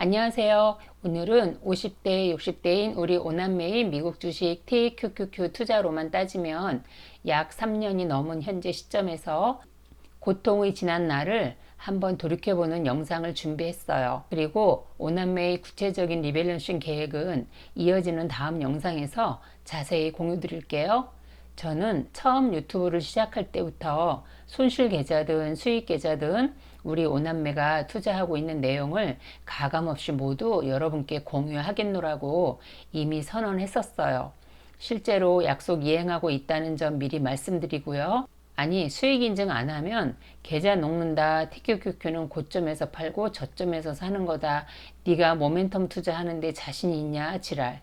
안녕하세요. 오늘은 50대, 60대인 우리 오남매인 미국 주식 TQQQ 투자로만 따지면 약 3년이 넘은 현재 시점에서 고통의 지난 날을 한번 돌이켜보는 영상을 준비했어요. 그리고 오남매의 구체적인 리밸런싱 계획은 이어지는 다음 영상에서 자세히 공유 드릴게요. 저는 처음 유튜브를 시작할 때부터 손실 계좌든 수익 계좌든 우리 오남매가 투자하고 있는 내용을 가감없이 모두 여러분께 공유하겠노라고 이미 선언했었어요. 실제로 약속 이행하고 있다는 점 미리 말씀드리고요. 아니 수익 인증 안 하면 계좌 녹는다 TQQQ는 고점에서 팔고 저점에서 사는 거다 네가 모멘텀 투자하는데 자신 있냐 지랄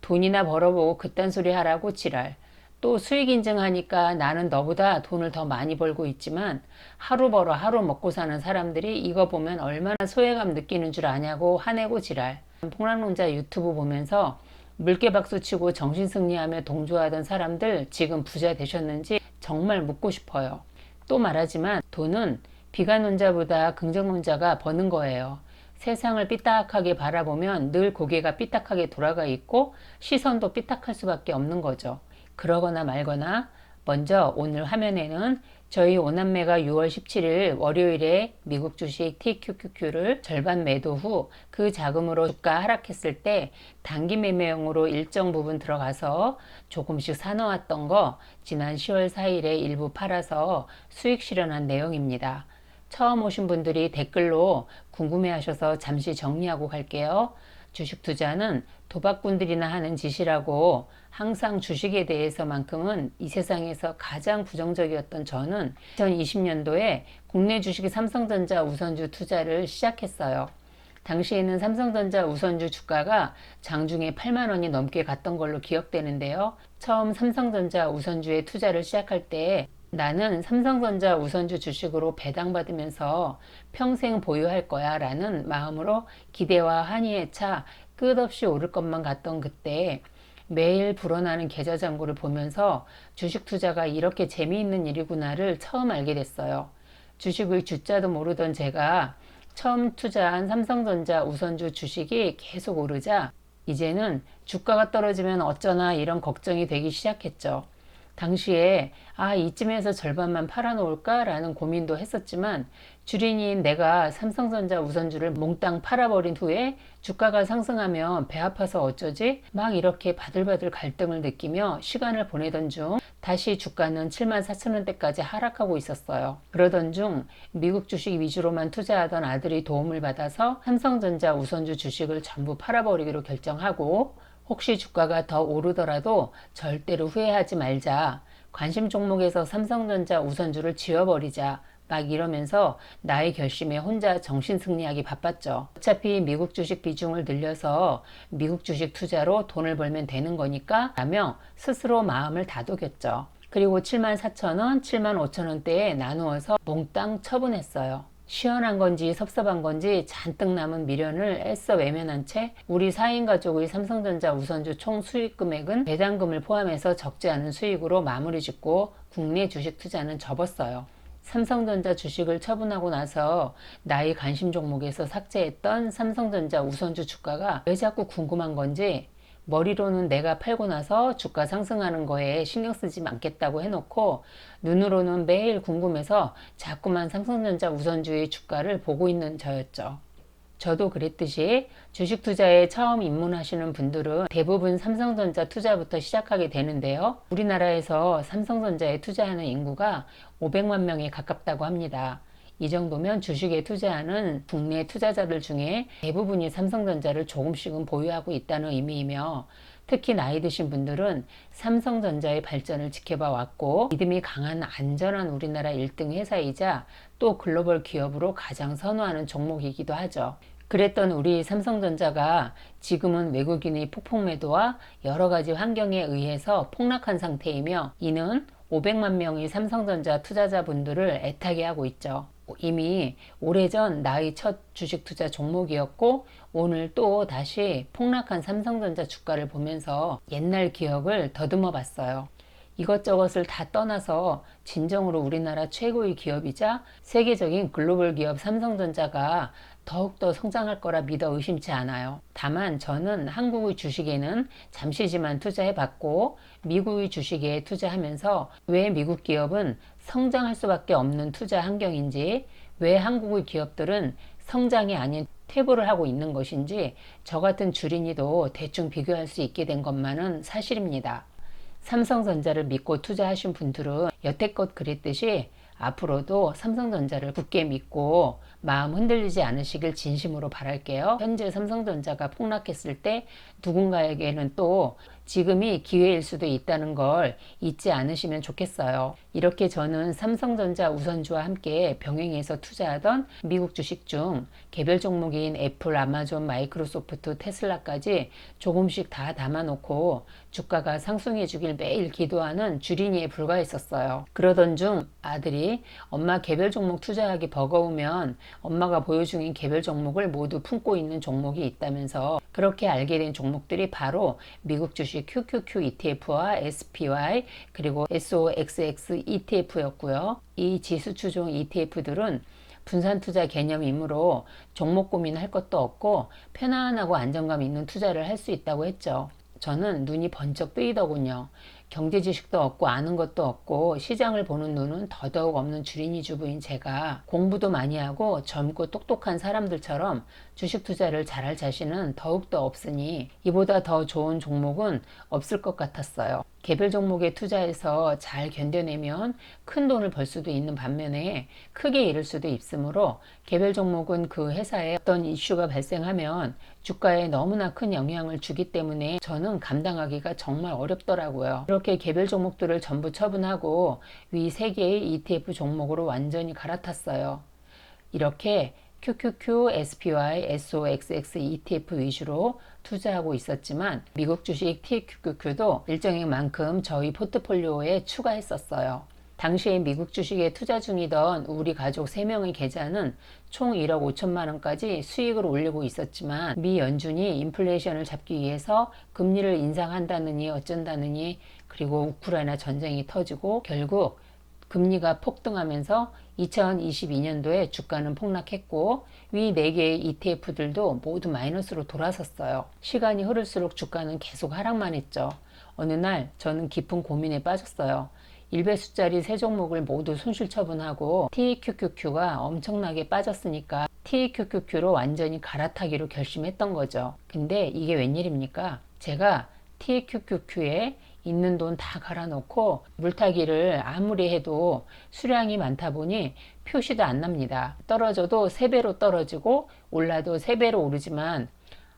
돈이나 벌어보고 그딴 소리 하라고 지랄 또 수익 인증하니까 나는 너보다 돈을 더 많이 벌고 있지만 하루 벌어 하루 먹고 사는 사람들이 이거 보면 얼마나 소외감 느끼는 줄 아냐고 화내고 지랄. 폭락론자 유튜브 보면서 물개 박수 치고 정신 승리하며 동조하던 사람들 지금 부자 되셨는지 정말 묻고 싶어요. 또 말하지만 돈은 비관론자보다 긍정론자가 버는 거예요. 세상을 삐딱하게 바라보면 늘 고개가 삐딱하게 돌아가 있고 시선도 삐딱할 수밖에 없는 거죠. 그러거나 말거나 먼저 오늘 화면에는 저희 오남매가 6월 17일 월요일에 미국 주식 TQQQ를 절반 매도 후 그 자금으로 주가 하락했을 때 단기 매매용으로 일정 부분 들어가서 조금씩 사놓았던 거 지난 10월 4일에 일부 팔아서 수익 실현한 내용입니다. 처음 오신 분들이 댓글로 궁금해 하셔서 잠시 정리하고 갈게요. 주식 투자는 도박꾼들이나 하는 짓이라고 항상 주식에 대해서만큼은 이 세상에서 가장 부정적이었던 저는 2020년도에 국내 주식 삼성전자 우선주 투자를 시작했어요. 당시에는 삼성전자 우선주 주가가 장중에 8만 원이 넘게 갔던 걸로 기억되는데요. 처음 삼성전자 우선주에 투자를 시작할 때 나는 삼성전자 우선주 주식으로 배당받으면서 평생 보유할 거야 라는 마음으로 기대와 한의에 차 끝없이 오를 것만 같던 그때 매일 불어나는 계좌 잔고를 보면서 주식 투자가 이렇게 재미있는 일이구나를 처음 알게 됐어요. 주식의 주자도 모르던 제가 처음 투자한 삼성전자 우선주 주식이 계속 오르자 이제는 주가가 떨어지면 어쩌나 이런 걱정이 되기 시작했죠. 당시에 아 이쯤에서 절반만 팔아놓을까라는 고민도 했었지만 주린이인 내가 삼성전자 우선주를 몽땅 팔아버린 후에 주가가 상승하면 배 아파서 어쩌지? 막 이렇게 바들바들 갈등을 느끼며 시간을 보내던 중 다시 주가는 7만 4천 원대까지 하락하고 있었어요. 그러던 중 미국 주식 위주로만 투자하던 아들이 도움을 받아서 삼성전자 우선주 주식을 전부 팔아버리기로 결정하고 혹시 주가가 더 오르더라도 절대로 후회하지 말자. 관심 종목에서 삼성전자 우선주를 지워버리자. 막 이러면서 나의 결심에 혼자 정신 승리하기 바빴죠. 어차피 미국 주식 비중을 늘려서 미국 주식 투자로 돈을 벌면 되는 거니까 라며 스스로 마음을 다독였죠. 그리고 7만 4천 원, 7만 5천 원대에 나누어서 몽땅 처분했어요. 시원한 건지 섭섭한 건지 잔뜩 남은 미련을 애써 외면한 채 우리 4인 가족의 삼성전자 우선주 총 수익 금액은 배당금을 포함해서 적지 않은 수익으로 마무리 짓고 국내 주식 투자는 접었어요. 삼성전자 주식을 처분하고 나서 나의 관심 종목에서 삭제했던 삼성전자 우선주 주가가 왜 자꾸 궁금한 건지 머리로는 내가 팔고 나서 주가 상승하는 거에 신경 쓰지 않겠다고 해놓고 눈으로는 매일 궁금해서 자꾸만 삼성전자 우선주의 주가를 보고 있는 저였죠. 저도 그랬듯이 주식 투자에 처음 입문하시는 분들은 대부분 삼성전자 투자부터 시작하게 되는데요. 우리나라에서 삼성전자에 투자하는 인구가 500만 명에 가깝다고 합니다. 이 정도면 주식에 투자하는 국내 투자자들 중에 대부분이 삼성전자를 조금씩은 보유하고 있다는 의미이며 특히 나이 드신 분들은 삼성전자의 발전을 지켜봐 왔고 믿음이 강한 안전한 우리나라 1등 회사이자 또 글로벌 기업으로 가장 선호하는 종목이기도 하죠. 그랬던 우리 삼성전자가 지금은 외국인의 폭풍 매도와 여러 가지 환경에 의해서 폭락한 상태이며 이는 500만 명의 삼성전자 투자자분들을 애타게 하고 있죠. 이미 오래전 나의 첫 주식 투자 종목이었고 오늘 또 다시 폭락한 삼성전자 주가를 보면서 옛날 기억을 더듬어 봤어요. 이것저것을 다 떠나서 진정으로 우리나라 최고의 기업이자 세계적인 글로벌 기업 삼성전자가 더욱더 성장할 거라 믿어 의심치 않아요. 다만 저는 한국의 주식에는 잠시지만 투자해 봤고 미국의 주식에 투자하면서 왜 미국 기업은 성장할 수밖에 없는 투자 환경인지 왜 한국의 기업들은 성장이 아닌 퇴보를 하고 있는 것인지 저 같은 주린이도 대충 비교할 수 있게 된 것만은 사실입니다. 삼성전자를 믿고 투자하신 분들은 여태껏 그랬듯이 앞으로도 삼성전자를 굳게 믿고 마음 흔들리지 않으시길 진심으로 바랄게요. 현재 삼성전자가 폭락했을 때 누군가에게는 또 지금이 기회일 수도 있다는 걸 잊지 않으시면 좋겠어요. 이렇게 저는 삼성전자 우선주와 함께 병행해서 투자하던 미국 주식 중 개별 종목인 애플, 아마존, 마이크로소프트, 테슬라까지 조금씩 다 담아놓고 주가가 상승해 주길 매일 기도하는 주린이에 불과했었어요. 그러던 중 아들이 엄마 개별 종목 투자하기 버거우면 엄마가 보여 중인 개별 종목을 모두 품고 있는 종목이 있다면서 그렇게 알게 된 종목들이 바로 미국 주식 QQQ ETF와 SPY 그리고 SOXX ETF였고요. 이 지수 추종 ETF들은 분산 투자 개념이므로 종목 고민할 것도 없고 편안하고 안정감 있는 투자를 할 수 있다고 했죠. 저는 눈이 번쩍 뜨이더군요. 경제 지식도 없고 아는 것도 없고 시장을 보는 눈은 더더욱 없는 주린이 주부인 제가 공부도 많이 하고 젊고 똑똑한 사람들처럼 주식 투자를 잘할 자신은 더욱더 없으니 이보다 더 좋은 종목은 없을 것 같았어요. 개별 종목에 투자해서 잘 견뎌내면 큰 돈을 벌 수도 있는 반면에 크게 잃을 수도 있으므로 개별 종목은 그 회사에 어떤 이슈가 발생하면 주가에 너무나 큰 영향을 주기 때문에 저는 감당하기가 정말 어렵더라고요. 이렇게 개별 종목들을 전부 처분하고 위세 개의 ETF 종목으로 완전히 갈아탔어요. 이렇게 QQQ, SPY, SOXX ETF 위주로 투자하고 있었지만 미국 주식 TQQQ도 일정액 만큼 저희 포트폴리오에 추가했었어요. 당시에 미국 주식에 투자 중이던 우리 가족 3명의 계좌는 총 1억 5천만 원까지 수익을 올리고 있었지만 미 연준이 인플레이션을 잡기 위해서 금리를 인상한다느니 어쩐다느니 그리고 우크라이나 전쟁이 터지고 결국 금리가 폭등하면서 2022년도에 주가는 폭락했고 위 4개의 ETF들도 모두 마이너스로 돌아섰어요. 시간이 흐를수록 주가는 계속 하락만 했죠. 어느 날 저는 깊은 고민에 빠졌어요. 1배수짜리 세 종목을 모두 손실 처분하고 TQQQ가 엄청나게 빠졌으니까 TQQQ로 완전히 갈아타기로 결심했던 거죠. 근데 이게 웬일입니까? 제가 TQQQ에 있는 돈 다 갈아놓고 물타기를 아무리 해도 수량이 많다 보니 표시도 안 납니다. 떨어져도 3배로 떨어지고 올라도 3배로 오르지만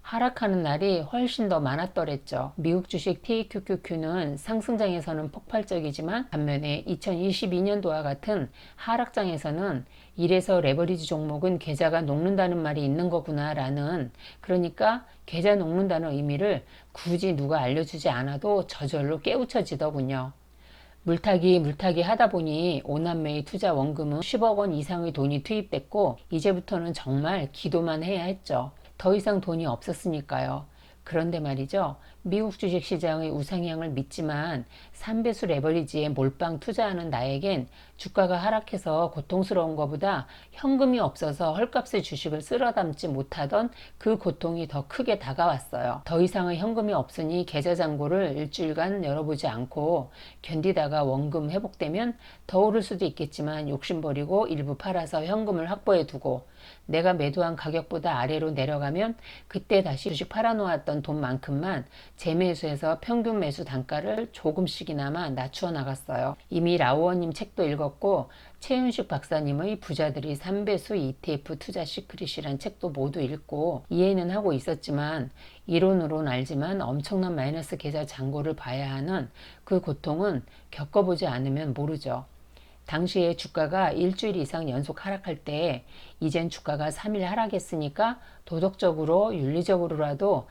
하락하는 날이 훨씬 더 많았더랬죠. 미국 주식 TQQQ는 상승장에서는 폭발적이지만 반면에 2022년도와 같은 하락장에서는 이래서 레버리지 종목은 계좌가 녹는다는 말이 있는 거구나 라는 그러니까 계좌 녹는다는 의미를 굳이 누가 알려주지 않아도 저절로 깨우쳐지더군요. 물타기 물타기 하다 보니 오남매의 투자 원금은 10억 원 이상의 돈이 투입됐고 이제부터는 정말 기도만 해야 했죠. 더 이상 돈이 없었으니까요. 그런데 말이죠. 미국 주식 시장의 우상향을 믿지만 3배수 레버리지에 몰빵 투자하는 나에겐 주가가 하락해서 고통스러운 것보다 현금이 없어서 헐값의 주식을 쓸어 담지 못하던 그 고통이 더 크게 다가왔어요. 더 이상의 현금이 없으니 계좌 잔고를 일주일간 열어보지 않고 견디다가 원금 회복되면 더 오를 수도 있겠지만 욕심 버리고 일부 팔아서 현금을 확보해 두고 내가 매도한 가격보다 아래로 내려가면 그때 다시 주식 팔아놓았던 돈만큼만 재매수해서 평균 매수 단가를 조금씩이나마 낮추어 나갔어요. 이미 라오원님 책도 읽었고 최윤식 박사님의 부자들이 3배수 ETF 투자 시크릿이란 책도 모두 읽고 이해는 하고 있었지만 이론으로는 알지만 엄청난 마이너스 계좌 잔고를 봐야 하는 그 고통은 겪어보지 않으면 모르죠. 당시에 주가가 일주일 이상 연속 하락할 때 이젠 주가가 3일 하락했으니까 도덕적으로 윤리적으로라도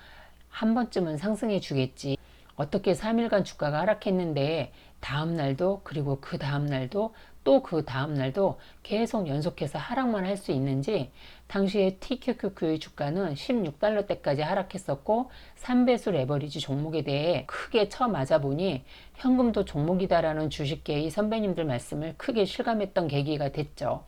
한 번쯤은 상승해 주겠지. 어떻게 3일간 주가가 하락했는데 다음 날도 그리고 그 다음 날도 또 그 다음 날도 계속 연속해서 하락만 할 수 있는지 당시에 TQQQ의 주가는 16달러 대까지 하락했었고 3배수 레버리지 종목에 대해 크게 쳐맞아 보니 현금도 종목이다라는 주식계의 선배님들 말씀을 크게 실감했던 계기가 됐죠.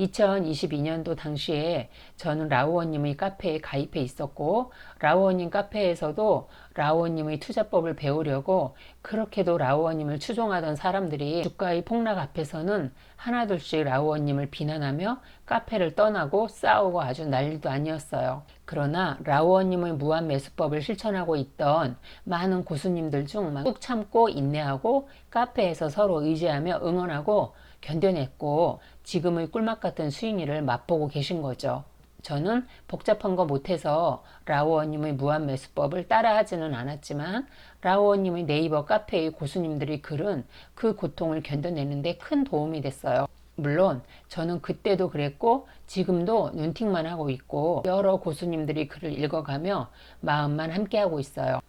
2022년도 당시에 저는 라우어님의 카페에 가입해 있었고 라우어님 카페에서도 라우어님의 투자법을 배우려고 그렇게도 라우어님을 추종하던 사람들이 주가의 폭락 앞에서는 하나둘씩 라우어님을 비난하며 카페를 떠나고 싸우고 아주 난리도 아니었어요. 그러나 라우어님의 무한 매수법을 실천하고 있던 많은 고수님들 중 꾹 참고 인내하고 카페에서 서로 의지하며 응원하고 견뎌냈고 지금의 꿀맛 같은 수익률을 맛보고 계신 거죠. 저는 복잡한 거 못해서 라오어님의 무한 매수법을 따라하지는 않았지만 라오어님의 네이버 카페의 고수님들의 글은 그 고통을 견뎌내는데 큰 도움이 됐어요. 물론 저는 그때도 그랬고 지금도 눈팅만 하고 있고 여러 고수님들이 글을 읽어가며 마음만 함께하고 있어요.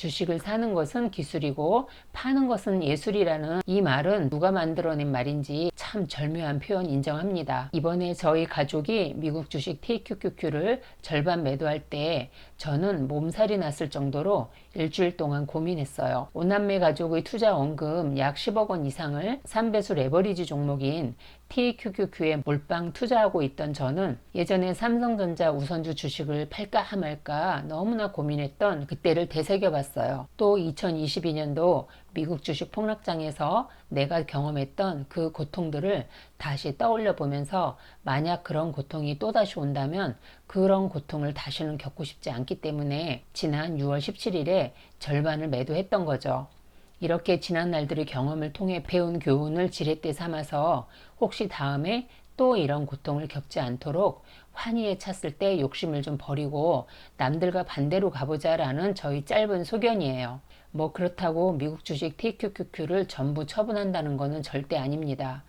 주식을 사는 것은 기술이고 파는 것은 예술이라는 이 말은 누가 만들어낸 말인지 참 절묘한 표현 인정합니다. 이번에 저희 가족이 미국 주식 TQQQ를 절반 매도할 때 저는 몸살이 났을 정도로 일주일 동안 고민했어요. 오남매 가족의 투자 원금 약 10억 원 이상을 3배수 레버리지 종목인 TQQQ에 몰빵 투자하고 있던 저는 예전에 삼성전자 우선주 주식을 팔까 말까 너무나 고민했던 그때를 되새겨 봤어요. 또 2022년도 미국 주식 폭락장에서 내가 경험했던 그 고통들을 다시 떠올려 보면서 만약 그런 고통이 또다시 온다면 그런 고통을 다시는 겪고 싶지 않기 때문에 지난 6월 17일에 절반을 매도했던 거죠. 이렇게 지난 날들의 경험을 통해 배운 교훈을 지렛대 삼아서 혹시 다음에 또 이런 고통을 겪지 않도록 환희에 찼을 때 욕심을 좀 버리고 남들과 반대로 가보자라는 저희 짧은 소견이에요. 뭐 그렇다고 미국 주식 TQQQ를 전부 처분한다는 것은 절대 아닙니다.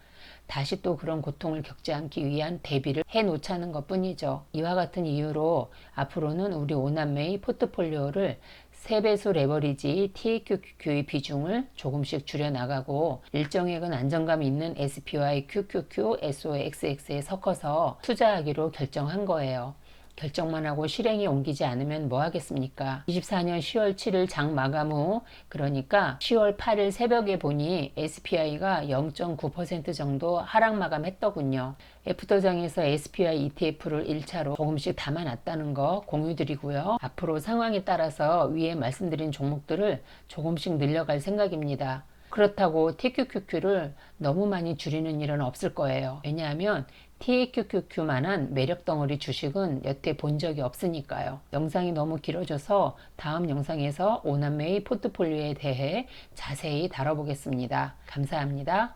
다시 또 그런 고통을 겪지 않기 위한 대비를 해 놓자는 것 뿐이죠. 이와 같은 이유로 앞으로는 우리 오남매의 포트폴리오를 3배수 레버리지 TQQQ의 비중을 조금씩 줄여나가고 일정액은 안정감 있는 SPY, QQQ, SOXX에 섞어서 투자하기로 결정한 거예요. 결정만 하고 실행에 옮기지 않으면 뭐 하겠습니까? 24년 10월 7일 장 마감 후 그러니까 10월 8일 새벽에 보니 SPI가 0.9% 정도 하락 마감했더군요. 애프터장에서 SPI ETF를 1차로 조금씩 담아놨다는 거 공유드리고요. 앞으로 상황에 따라서 위에 말씀드린 종목들을 조금씩 늘려갈 생각입니다. 그렇다고 TQQQ를 너무 많이 줄이는 일은 없을 거예요. 왜냐하면 TQQQ만한 매력 덩어리 주식은 여태 본 적이 없으니까요. 영상이 너무 길어져서 다음 영상에서 오남매의 포트폴리오에 대해 자세히 다뤄보겠습니다. 감사합니다.